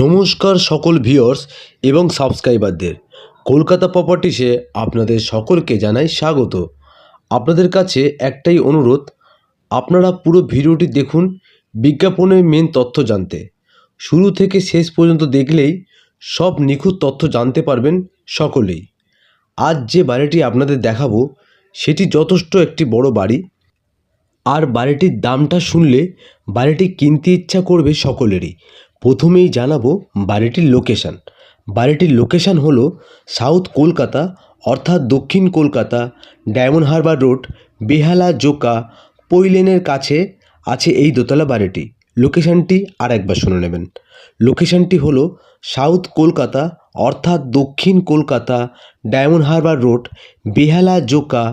নমস্কার সকল ভিউয়ার্স এবং সাবস্ক্রাইবারদের। কলকাতা প্রপার্টিসে আপনাদের সকলকে জানাই স্বাগত। আপনাদের কাছে একটাই অনুরোধ, আপনারা পুরো ভিডিওটি দেখুন, বিজ্ঞাপনের মেন তথ্য জানতে। শুরু থেকে শেষ পর্যন্ত দেখলেই সব নিখুঁত তথ্য জানতে পারবেন সকলেই। আজ যে বাড়িটি আপনাদের দেখাবো, সেটি যথেষ্ট একটি বড় বাড়ি। আর বাড়িটির দামটা শুনলে বাড়িটি কিনতে ইচ্ছা করবে সকলেরই। প্রথমেই জানাব বাড়িটির লোকেশান বাড়িটির লোকেশান হলো সাউথ কলকাতা, অর্থাৎ দক্ষিণ Kolkata Diamond Harbour Road Behala, Joka পৈলেনের কাছে আছে এই দোতলা বাড়িটি। লোকেশানটি আর একবার শুনে নেবেন। লোকেশানটি হলো সাউথ কলকাতা, অর্থাৎ দক্ষিণ Kolkata Diamond Harbour Road Behala, Joka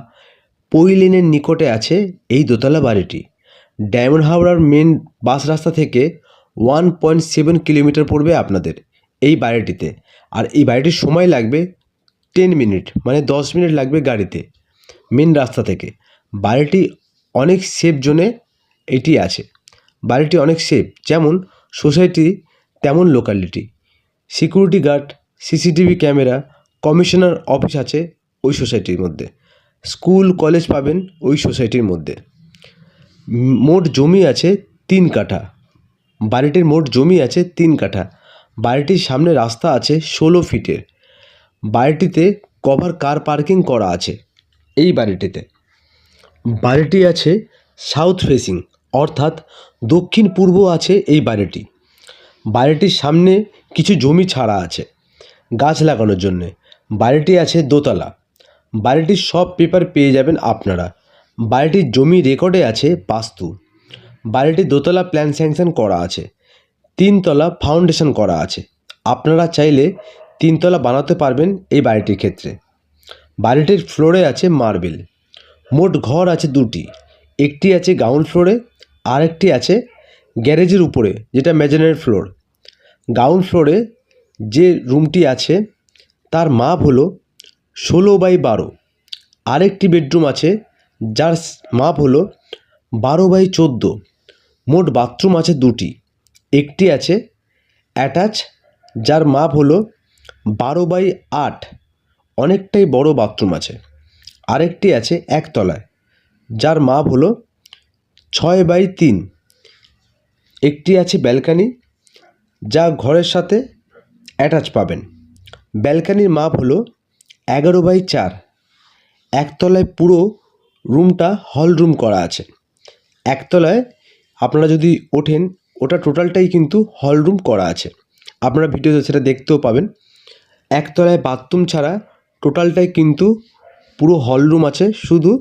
পৈলেনের নিকটে আছে এই দোতলা বাড়িটি। ডায়মন্ড হাওড়ার মেন বাস রাস্তা থেকে ওয়ান পয়েন্ট সেভেন কিলোমিটার পড়বে আপনাদের এই বাড়িটিতে। আর এই বাড়িটির সময় লাগবে টেন মিনিট মানে দশ মিনিট লাগবে গাড়িতে মেন রাস্তা থেকে। বাড়িটি অনেক সেফ জোনে এটি আছে। বাড়িটি অনেক সেফ যেমন সোসাইটি তেমন locality security guard CCTV camera commissioner office আছে ওই সোসাইটির মধ্যে। স্কুল কলেজ পাবেন ওই সোসাইটির মধ্যে। মোট জমি আছে তিন কাঠা। বাড়িটির মোট জমি আছে তিন কাঠা। বাড়িটির সামনে রাস্তা আছে ষোলো ফিটের। বাড়িটিতে কভার কার পার্কিং করা আছে এই বাড়িটিতে। বাড়িটি আছে সাউথ ফেসিং, অর্থাৎ দক্ষিণ পূর্ব আছে এই বাড়িটি। বাড়িটির সামনে কিছু জমি ছাড়া আছে গাছ লাগানোর জন্যে। বাড়িটি আছে দোতলা। বাড়িটির সব পেপার পেয়ে যাবেন আপনারা। বাড়িটির জমি রেকর্ডে আছে বাস্তু। বাড়িটির দোতলা প্ল্যান স্যাংশন করা আছে, তিনতলা ফাউন্ডেশন করা আছে। আপনারা চাইলে তিনতলা বানাতে পারবেন এই বাড়িটির ক্ষেত্রে। বাড়িটির ফ্লোরে আছে মার্বেল মোট ঘর আছে দুটি। একটি আছে গ্রাউন্ড ফ্লোরে আর একটি আছে গ্যারেজের উপরে, যেটা মেজানের ফ্লোর গ্রাউন্ড ফ্লোরে যে রুমটি আছে, তার মাপ হলো ষোলো বাই বারো। আরেকটি বেডরুম আছে, যার মাপ হলো বারো বাই চোদ্দ। মোট বাথরুম আছে দুটি। একটি আছে অ্যাটাচ, যার মাপ হলো বারো বাই আট। অনেকটাই বড় বাথরুম আছে। আরেকটি আছে একতলায়, যার মাপ হলো ছয় বাই তিন। একটি আছে ব্যালকানি, যা ঘরের সাথে অ্যাটাচ পাবেন। ব্যালকানির মাপ হলো এগারো বাই চার। একতলায় পুরো রুমটা হল রুম করা আছে। একতলায় আপনারা যদি ওঠেন, ওটা টোটালটাই কিন্তু হল রুম করা আছে। আপনারা ভিডিওতে সেটা দেখতেও পাবেন। একতলায় বাথরুম ছাড়া টোটালটাই কিন্তু পুরো হল রুম আছে, শুধু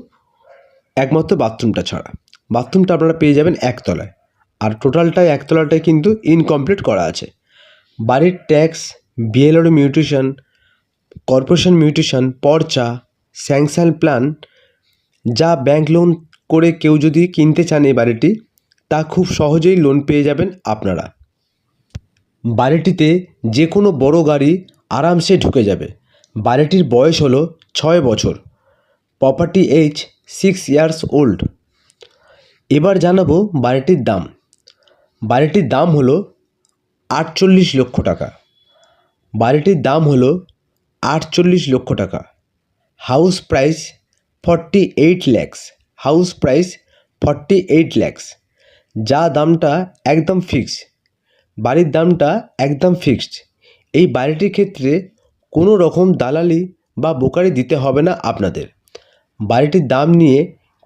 একমাত্র বাথরুমটা ছাড়া। বাথরুমটা আপনারা পেয়ে যাবেন একতলায়। আর টোটালটাই, একতলাটাই কিন্তু ইনকমপ্লিট করা আছে। বাড়ির ট্যাক্স বিএলওর মিউটেশন কর্পোরেশন মিউটেশন পর্চা স্যাংশন প্ল্যান যা ব্যাংক লোন করে কেউ যদি কিনতে চান এই বাড়িটি তা খুব সহজেই লোন পেয়ে যাবেন আপনারা। বাড়িটিতে যে কোনো বড় গাড়ি আরামসে ঢুকে যাবে। বাড়িটির বয়স হলো ছয় বছর। Property age six years old এবার জানাব বাড়িটির দাম। বাড়িটির দাম হলো আটচল্লিশ লক্ষ টাকা। বাড়িটির দাম হলো আটচল্লিশ লক্ষ টাকা। House price forty eight lakhs house price forty eight lakhs যা দামটা একদম ফিক্স বাড়ির দামটা একদম ফিক্সড এই বাড়িটির ক্ষেত্রে কোনো রকম দালালি বা বোকারি দিতে হবে না আপনাদের। বাড়িটির দাম নিয়ে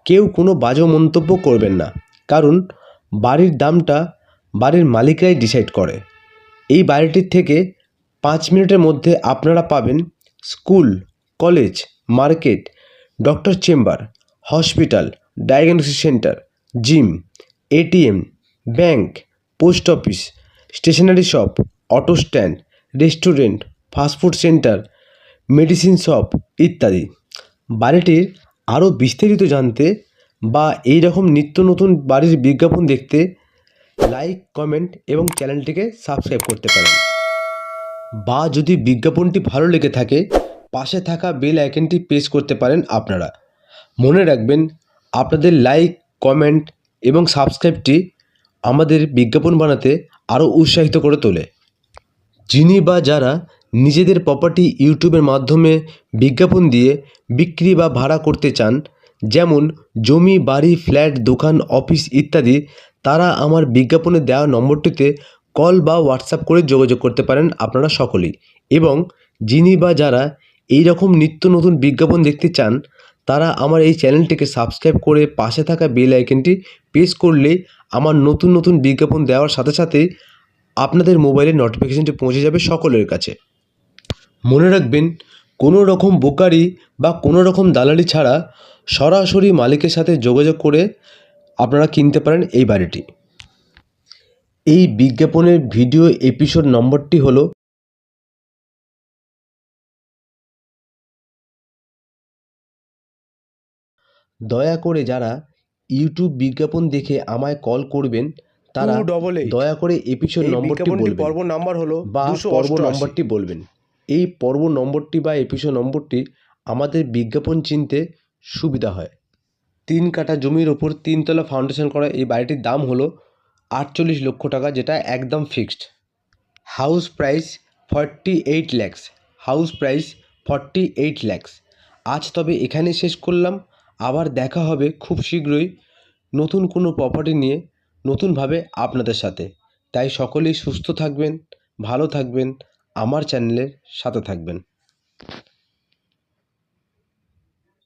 কেউ কোনো বাজে মন্তব্য করবেন না, কারণ বাড়ির দামটা বাড়ির মালিকরাই ডিসাইড করে। এই বাড়িটির থেকে পাঁচ মিনিটের মধ্যে আপনারা পাবেন school, college, market doctor chamber hospital diagnosis centre gym ATM, bank, post office, stationery shop, auto stand, restaurant fast food centre, medicine shop ইত্যাদি। বাড়িটির আরও বিস্তারিত জানতে বা এই রকম নিত্য নতুন বাড়ির বিজ্ঞাপন দেখতে লাইক, কমেন্ট এবং চ্যানেলটিকে সাবস্ক্রাইব করতে পারেন। বা যদি বিজ্ঞাপনটি ভালো লেগে থাকে, পাশে থাকা বেল আইকনটি প্রেস করতে পারেন আপনারা। মনে রাখবেন, আপনাদের লাইক, কমেন্ট এবং সাবস্ক্রাইবটি আমাদের বিজ্ঞাপন বানাতে আরও উৎসাহিত করে তোলে। যিনি বা যারা নিজেদের প্রপার্টি ইউটিউবের মাধ্যমে বিজ্ঞাপন দিয়ে বিক্রি বা ভাড়া করতে চান, যেমন জমি, বাড়ি ফ্ল্যাট দোকান অফিস ইত্যাদি, তারা আমার বিজ্ঞাপনে দেওয়া নম্বরটিতে কল বা হোয়াটসঅ্যাপ করে যোগাযোগ করতে পারেন আপনারা সকলেই। এবং যিনি বা যারা এই রকম নিত্য নতুন বিজ্ঞাপন দেখতে চান তারা আমার এই চ্যানেলটিকে সাবস্ক্রাইব করে পাশে থাকা বেল আইকনটি প্রেস করলে আমার নতুন নতুন বিজ্ঞাপন দেওয়ার সাথে সাথেই আপনাদের মোবাইলে নোটিফিকেশানটি পৌঁছে যাবে সকলের কাছে। মনে রাখবেন, কোনো রকম বোকারি বা কোনো রকম দালালি ছাড়া সরাসরি মালিকের সাথে যোগাযোগ করে আপনারা কিনতে পারেন এই বাড়িটি। এই বিজ্ঞাপনের ভিডিও এপিসোড নম্বরটি হলো দয়া করে যারা ইউটিউব বিজ্ঞাপন দেখে আমায় কল করবেন তারা ডবল দয়া করে এপিসোড নম্বরটি বলবেন পর্ব নাম্বার হলো বা পর্ব নম্বরটি বলবেন। এই পর্ব নম্বরটি বা এপিসোড নম্বরটি আমাদের বিজ্ঞাপন চিনতে সুবিধা হয়। তিন কাঠা জমির ওপর তিনতলা ফাউন্ডেশন করা এই বাড়িটির দাম হলো আটচল্লিশ লক্ষ টাকা যেটা একদম fixed house price forty eight lakhs house price forty eight lakhs আজ তবে এখানে শেষ করলাম। আবার দেখা হবে খুব শীঘ্রই নতুন কোনো প্রপার্টি নিয়ে নতুনভাবে আপনাদের সাথে। তাই সকলেই সুস্থ থাকবেন, ভালো থাকবেন, আমার চ্যানেলের সাথে থাকবেন।